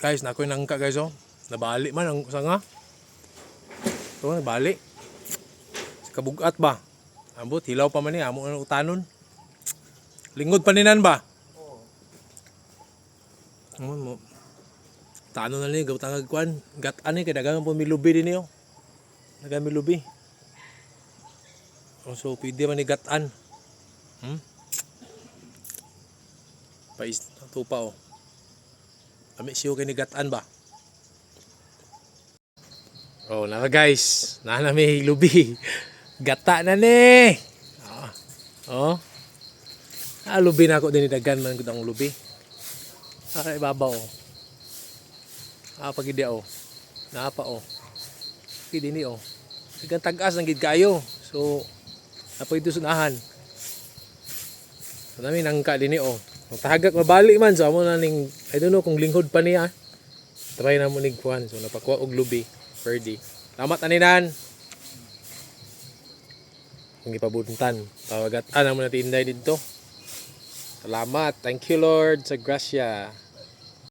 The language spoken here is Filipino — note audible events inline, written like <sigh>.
Guys, nakoy nangka guys oh. Nabali man ang sanga. So, nabali. Sa kabugat ba? Ambot, hilaw pa man ni, amo ang utanon. Lingod pa ninan ba? Oo. mo. Tano na ni, gawat ang kwan. Gat ani, kaya dagang po milubi din niyo. Dagang milubi. Oh, so, pwede man ni gatan. Hmm? Pais, tupa oh. Kami siyo kay ni gatan ba? Oh, na guys. Na na may lubi. <laughs> Gata na ni. Ah. Oh. Ah, lubi na ako din dagan man gud ang lubi. Ah, ibabaw oh. Ah, pagidi oh. Napa oh. Pagidi ni oh. Sigang tagas ng gid kayo. So, apoy ito sunahan. So, namin nangka din ni oh. Ang tahagak mabali man so amo na ning I don't know kung linghod pa niya. Try na mo ning kuan so napakuha og lubi per day. Salamat aninan. Kung ipabuntan. Tawagat ana mo na tinday dito. Salamat. Thank you Lord sa grasya.